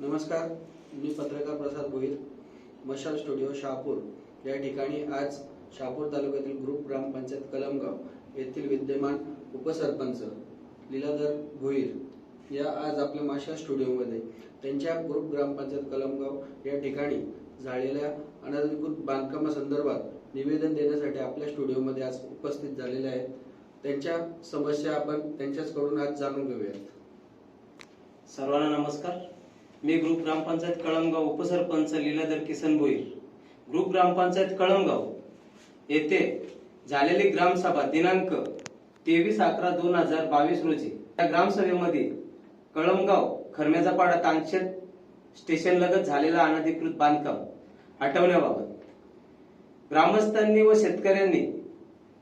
नमस्कार मी पत्रकार प्रसाद भोईर मशाल स्टुडिओ शहापूर. या ठिकाणी आज शहापूर तालुक्यातील ग्रुप ग्रामपंचायत कलमगाव येथील विद्यमान उपसरपंच लीलाधर भोईर या आज आपल्या माशा स्टुडिओमध्ये त्यांच्या ग्रुप ग्रामपंचायत कलमगाव या ठिकाणी झालेल्या अनधिकृत बांधकामासंदर्भात निवेदन देण्यासाठी आपल्या स्टुडिओमध्ये आज उपस्थित झालेले आहेत. त्यांच्या समस्या आपण त्यांच्याचकडून आज जाणून घेऊयात. सर्वांना नमस्कार. मी ग्रुप ग्रामपंचायत कळमगाव उपसरपंच लीलाधर किसन भोईर. ग्रुप ग्रामपंचायत कळमगाव येथे झालेली ग्रामसभा दिनांक तेवीस अकरा दोन हजार बावीस रोजी. या ग्रामसभेमध्ये कळमगाव खरम्याचा पाडा तांगशेत स्टेशन लगत झालेला अनधिकृत बांधकाम हटवण्याबाबत. ग्रामस्थांनी व शेतकऱ्यांनी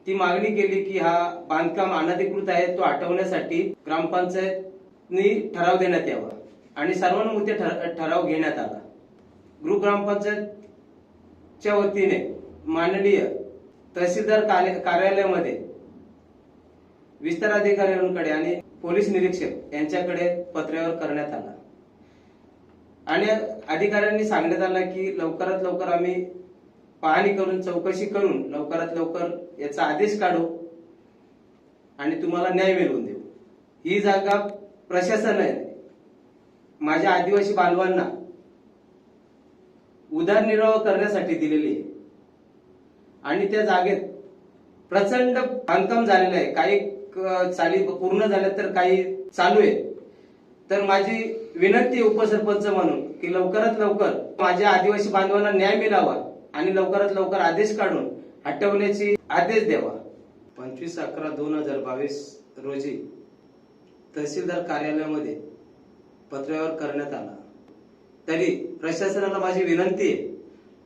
ती मागणी केली की हा बांधकाम अनधिकृत आहे तो हटवण्यासाठी ग्रामपंचायतनी ठराव देण्यात यावा. आणि सर्वानुमते ठराव घेण्यात आला. गृह ग्रामपंचायतच्या वतीने माननीय तहसीलदार कार्यालयामध्ये विस्तार अधिकाऱ्यांकडे आणि पोलीस निरीक्षक यांच्याकडे पत्र्यावर करण्यात आला. आणि अधिकाऱ्यांनी सांगण्यात आलं की लवकरात लवकर आम्ही पाहणी करून चौकशी करून लवकरात लवकर याचा आदेश काढू आणि तुम्हाला न्याय मिळवून देऊ. ही जागा प्रशासनाने माझ्या आदिवासी बांधवांना उदरनिर्वाह करण्यासाठी दिलेली आहे. आणि त्या जागेत प्रचंड बांधकाम झालेलं आहे. काही चाली पूर्ण झाल्या तर काही चालू आहे. तर माझी विनंती उपसरपंच म्हणून की लवकरात लवकर माझ्या आदिवासी बांधवांना न्याय मिळावा आणि लवकरात लवकर आदेश काढून हटवण्याची आदेश द्यावा. पंचवीस अकरा दोन हजार बावीस रोजी तहसीलदार कार्यालयामध्ये पत्रव्यवहार करण्यात आला. तरी प्रशासनाला माझी विनंती आहे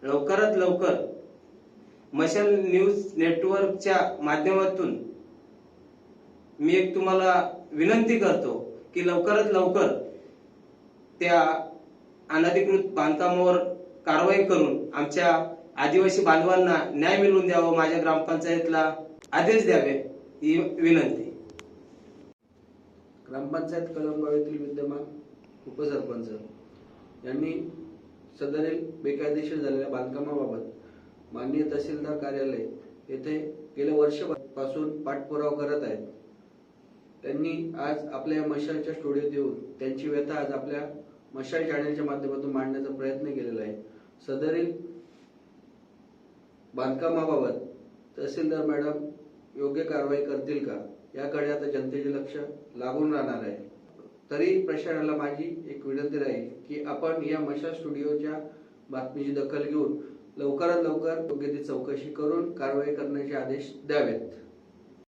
लवकरात लवकर मशाल न्यूज नेटवर्कच्या माध्यमातून मी एक तुम्हाला विनंती करतो की लवकरात लवकर त्या अनधिकृत बांधकामावर कारवाई करून आमच्या आदिवासी बांधवांना न्याय मिळवून द्यावा माझ्या ग्रामपंचायतला आदेश द्यावे ही विनंती. ग्रामपंचायत कलमगाव येथील विद्यमान उपसरपंच यांनी सदरील बेकायदेशीर झालेल्या बांधकामाबाबत माननीय तहसीलदार कार्यालय येथे गेल्या वर्षपासून पाठपुरावा करत आहेत. त्यांनी आज आपल्या या मशालच्या स्टुडिओत येऊन त्यांची व्यथा आज आपल्या मशाल चॅनलच्या माध्यमातून मांडण्याचा प्रयत्न केलेला आहे. सदरील बांधकामाबाबत तहसीलदार मॅडम योग्य कारवाई करतील का? याकडे आता जनतेचे लक्ष लागून राहणार आहे. तरी प्रशासनाला माझी एक विनंती राहील की आपण या मशा स्टुडिओच्या बातमीची दखल घेऊन लवकरात लवकर योग्य ती चौकशी करून कारवाई करण्याचे आदेश द्यावेत.